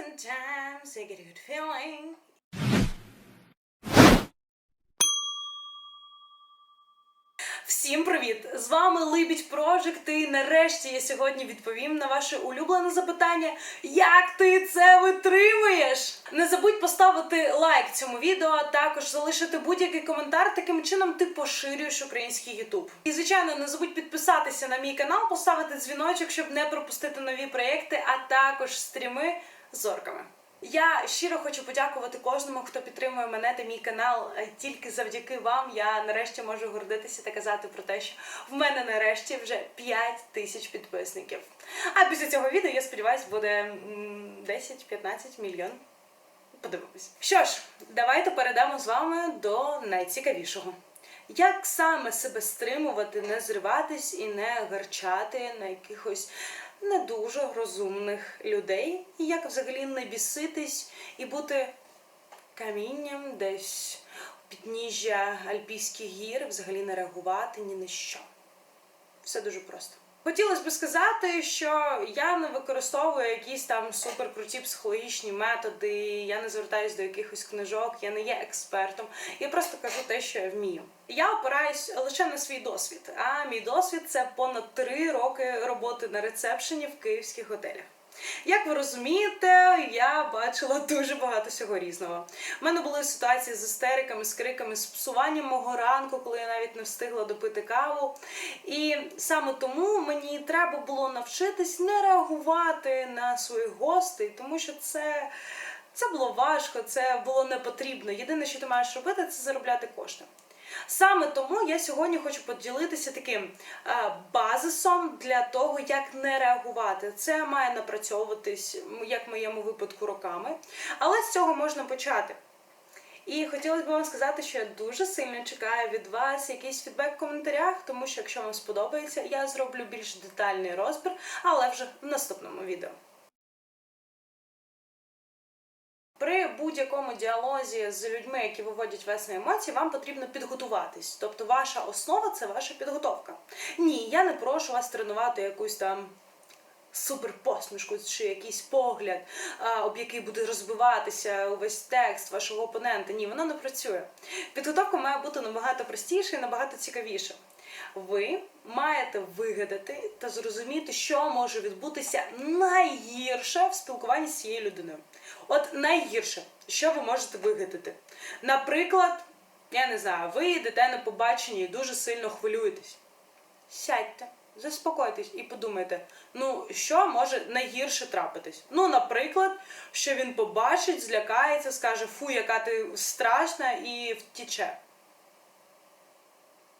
Sometimes I get a good feeling. Всім привіт! З вами Либідь Project і нарешті я сьогодні відповім на ваше улюблене запитання: як ти це витримуєш? Не забудь поставити лайк цьому відео, а також залишити будь-який коментар. Таким чином ти поширюєш український YouTube. І звичайно, не забудь підписатися на мій канал, поставити дзвіночок, щоб не пропустити нові проєкти, а також стріми з орками. Я щиро хочу подякувати кожному, хто підтримує мене та мій канал. Е, Тільки завдяки вам я нарешті можу гордитися та казати про те, що в мене нарешті вже 5 тисяч підписників. А після цього відео, я сподіваюся, буде м, 10-15 мільйон. Подивимось. Що ж, давайте перейдемо з вами до найцікавішого. Як саме себе стримувати, не зриватись і не гарчати на якихось не дуже розумних людей, і як взагалі не біситись і бути камінням десь у підніжжя Альпійських гір, взагалі не реагувати ні на що. Все дуже просто. Хотілося б сказати, що я не використовую якісь там суперкруті психологічні методи, я не звертаюсь до якихось книжок, я не є експертом. Я просто кажу те, що я вмію. Я опираюсь лише на свій досвід. А мій досвід це понад три роки роботи на рецепшені в київських готелях. Як ви розумієте, я бачила дуже багато всього різного. У мене були ситуації з істериками, з криками, з псуванням мого ранку, коли я навіть не встигла допити каву. І саме тому мені треба було навчитись не реагувати на своїх гостей, тому що це. Це було важко, це було не потрібно. Єдине, що ти маєш робити, це заробляти кошти. Саме тому я сьогодні хочу поділитися таким е, базисом для того, як не реагувати. Це має напрацьовуватись, як в моєму випадку, роками, але з цього можна почати. І хотілося б вам сказати, що я дуже сильно чекаю від вас якийсь фідбек в коментарях, тому що якщо вам сподобається, я зроблю більш детальний розбір, але вже в наступному відео. При будь-якому діалозі з людьми, які виводять вас на емоції, вам потрібно підготуватись. Тобто ваша основа це ваша підготовка. Ні, я не прошу вас тренувати якусь там суперпосмішку чи якийсь погляд, об який буде розбиватися увесь текст вашого опонента. Ні, воно не працює. Підготовка має бути набагато простіша і набагато цікавіша. Ви маєте вигадати та зрозуміти, що може відбутися найгірше в спілкуванні з цією людиною. От найгірше, що ви можете вигадати. Наприклад, я не знаю, ви йдете на побачення і дуже сильно хвилюєтесь. Сядьте, заспокойтесь і подумайте, ну що може найгірше трапитись? Ну, наприклад, що він побачить, злякається, скаже, фу, яка ти страшна, і втіче.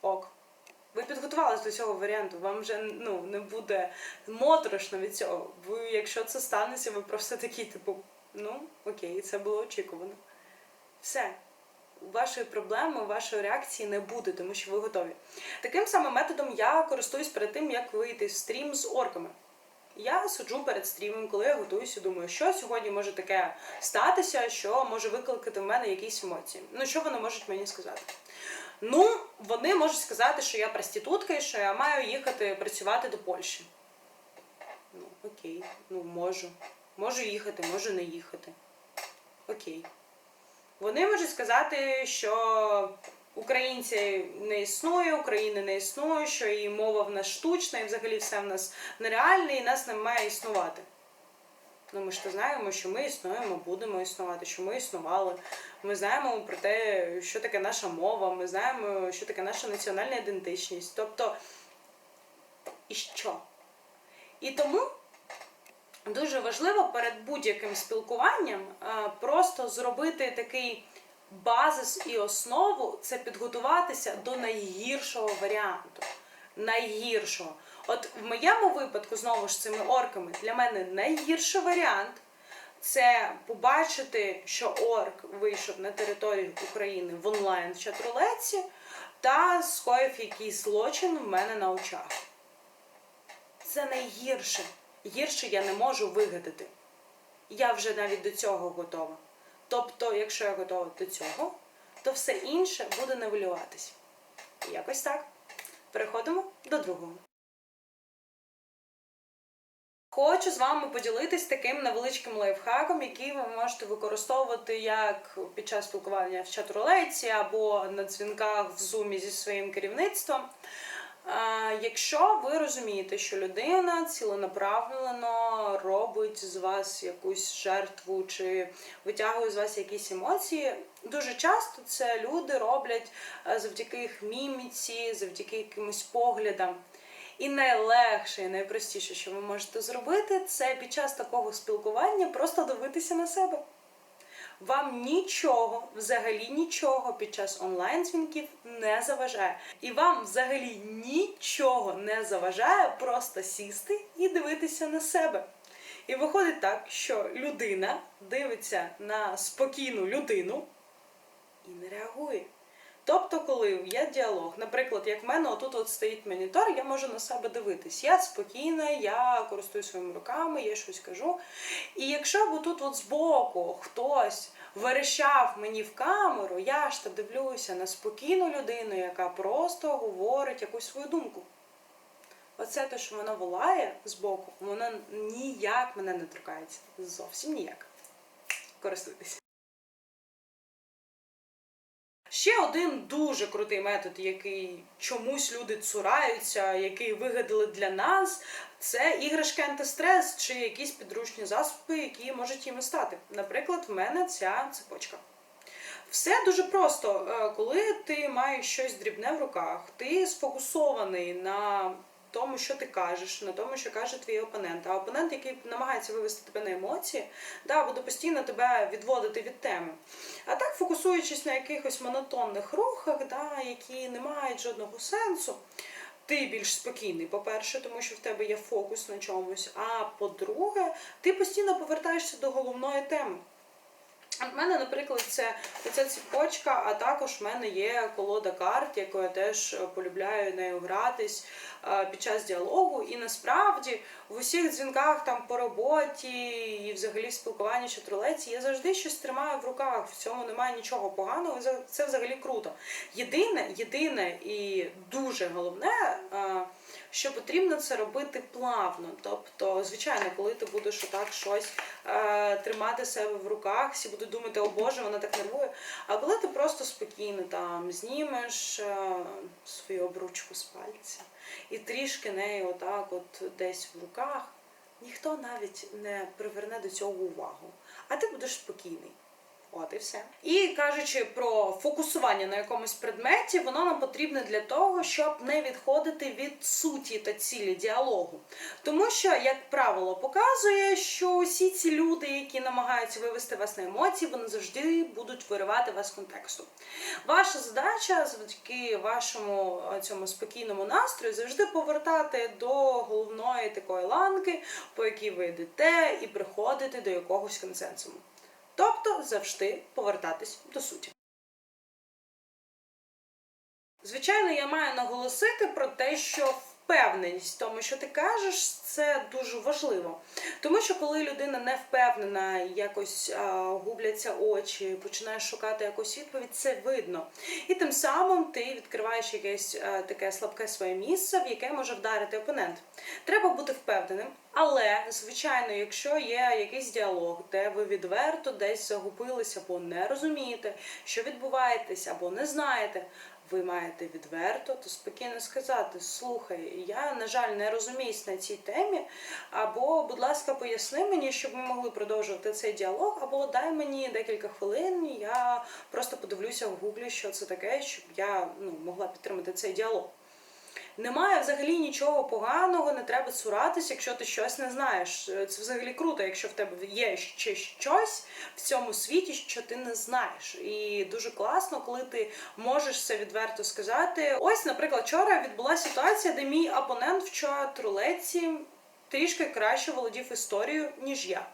Ок. Ви підготувалися до цього варіанту, вам вже ну, не буде моторошно від цього. Ви, якщо це станеться, ви просто такі, типу, ну, окей, це було очікувано. Все. Вашої проблеми, вашої реакції не буде, тому що ви готові. Таким самим методом я користуюсь перед тим, як вийти в стрім з орками. Я сиджу перед стрімом, коли я готуюся, думаю, що сьогодні може таке статися, що може викликати в мене якісь емоції. Ну, що вони можуть мені сказати? Ну, вони можуть сказати, що я проститутка і що я маю їхати працювати до Польщі. Ну, окей, ну можу. Можу їхати, можу не їхати. Окей. Вони можуть сказати, що українці не існує, України не існує, що і мова в нас штучна, і взагалі все в нас нереальне, і нас не має існувати. Ну, ми ж то знаємо, що ми існуємо, будемо існувати, що ми існували. Ми знаємо про те, що таке наша мова, ми знаємо, що таке наша національна ідентичність. Тобто, і що? І тому дуже важливо перед будь-яким спілкуванням е, просто зробити такий базис і основу це підготуватися до найгіршого варіанту. Найгіршого. От в моєму випадку, знову ж цими орками, для мене найгірший варіант це побачити, що орк вийшов на територію України в онлайн чатрулеці та скоїв якийсь злочин в мене на очах. Це найгірше. Гірше я не можу вигадати. Я вже навіть до цього готова. Тобто, якщо я готова до цього, то все інше буде нивелюватись. Якось так. Переходимо до другого. Хочу з вами поділитись таким невеличким лайфхаком, який ви можете використовувати як під час спілкування в чат-рулетці або на дзвінках в зумі зі своїм керівництвом. Якщо ви розумієте, що людина ціленаправлено робить з вас якусь жертву чи витягує з вас якісь емоції, дуже часто це люди роблять е, завдяки їх міміці, завдяки якимось поглядам. І найлегше, і найпростіше, що ви можете зробити, це під час такого спілкування просто дивитися на себе. Вам нічого, взагалі нічого під час онлайн-дзвінків не заважає. І вам взагалі нічого не заважає просто сісти і дивитися на себе. І виходить так, що людина дивиться на спокійну людину і не реагує. Тобто, коли є діалог, наприклад, як в мене отут от стоїть монітор, я можу на себе дивитись. Я спокійна, я користуюсь своїми руками, я щось кажу. І якщо б тут от збоку хтось верещав мені в камеру, я ж то дивлюся на спокійну людину, яка просто говорить якусь свою думку. Оце те, що вона волає збоку, воно ніяк мене не торкається. Зовсім ніяк. Користуйтесь. Ще один дуже крутий метод, який чомусь люди цураються, який вигадали для нас, це іграшки антистрес чи якісь підручні засоби, які можуть їм стати. Наприклад, в мене ця цепочка. Все дуже просто. Е, Коли ти маєш щось дрібне в руках, ти сфокусований на тому, що ти кажеш, на тому, що каже твій опонент. А опонент, який намагається вивести тебе на емоції, да, буде постійно тебе відводити від теми. А так, фокусуючись на якихось монотонних рухах, да, які не мають жодного сенсу. Ти більш спокійний, по-перше, тому що в тебе є фокус на чомусь. А по-друге, ти постійно повертаєшся до головної теми. У мене, наприклад, це оця ціпочка, а також в мене є колода карт, яку я теж е, полюбляю нею гратись е, під час діалогу. І насправді в усіх дзвінках там по роботі і взагалі спілкуванні чи тролеці я завжди щось тримаю в руках. В цьому немає нічого поганого. Це взагалі круто. Єдине, єдине і дуже головне. Що потрібно це робити плавно. Тобто, звичайно, коли ти будеш отак щось е, тримати себе в руках, всі будуть думати, о Боже, вона так нервує. А коли ти просто спокійно там знімеш е, свою обручку з пальця і трішки нею отак от десь в руках, ніхто навіть не приверне до цього увагу. А ти будеш спокійний. От і все. І кажучи про фокусування на якомусь предметі, воно нам потрібне для того, щоб не відходити від суті та цілі діалогу. Тому що, як правило, показує, що усі ці люди, які намагаються вивести вас на емоції, вони завжди будуть виривати вас з контексту. Ваша задача завдяки вашому е, цьому спокійному настрою завжди повертати до головної такої ланки, по якій ви йдете, і приходити до якогось консенсуму. Тобто завжди повертатись до суті. Звичайно, я маю наголосити про те, що впевненість в тому, що ти кажеш, це дуже важливо. Тому що коли людина не впевнена, якось губляться очі, починаєш шукати якусь відповідь, це видно. І тим самим ти відкриваєш якесь а, таке слабке своє місце, в яке може вдарити опонент. Треба бути впевненим. Але, звичайно, якщо є якийсь діалог, де ви відверто десь загубилися або не розумієте, що відбуваєтесь, або не знаєте, ви маєте відверто то спокійно сказати: слухай, я, на жаль, не розуміюсь на цій темі, або, будь ласка, поясни мені, щоб ми могли продовжувати цей діалог, або дай мені декілька хвилин, я просто подивлюся в гуглі, що це таке, щоб я ну, могла підтримати цей діалог. Немає взагалі нічого поганого, не треба цуратись, якщо ти щось не знаєш. Це взагалі круто, якщо в тебе є ще щось в цьому світі, що ти не знаєш. І дуже класно, коли ти можеш це відверто сказати. Ось, наприклад, вчора відбулася ситуація, де мій опонент в чат-рулетці трішки краще володів історією, ніж я.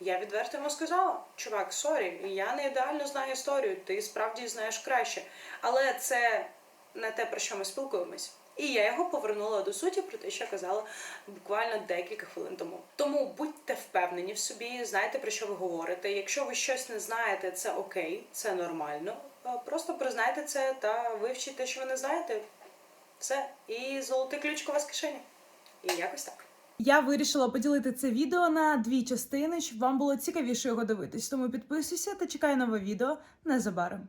Я відверто йому сказала, чувак, сорі, я не ідеально знаю історію, ти справді знаєш краще. Але це не те, про що ми спілкуємось. І я його повернула до суті про те, що казала буквально декілька хвилин тому. Тому будьте впевнені в собі, знайте про що ви говорите. Якщо ви щось не знаєте, це окей, це нормально. Е, Просто признайте це та вивчіть те, що ви не знаєте. Все. І золотий ключ у вас в кишені. І якось так. Я вирішила поділити це відео на дві частини, щоб вам було цікавіше його дивитись. Тому підписуйся та чекай нове відео незабаром.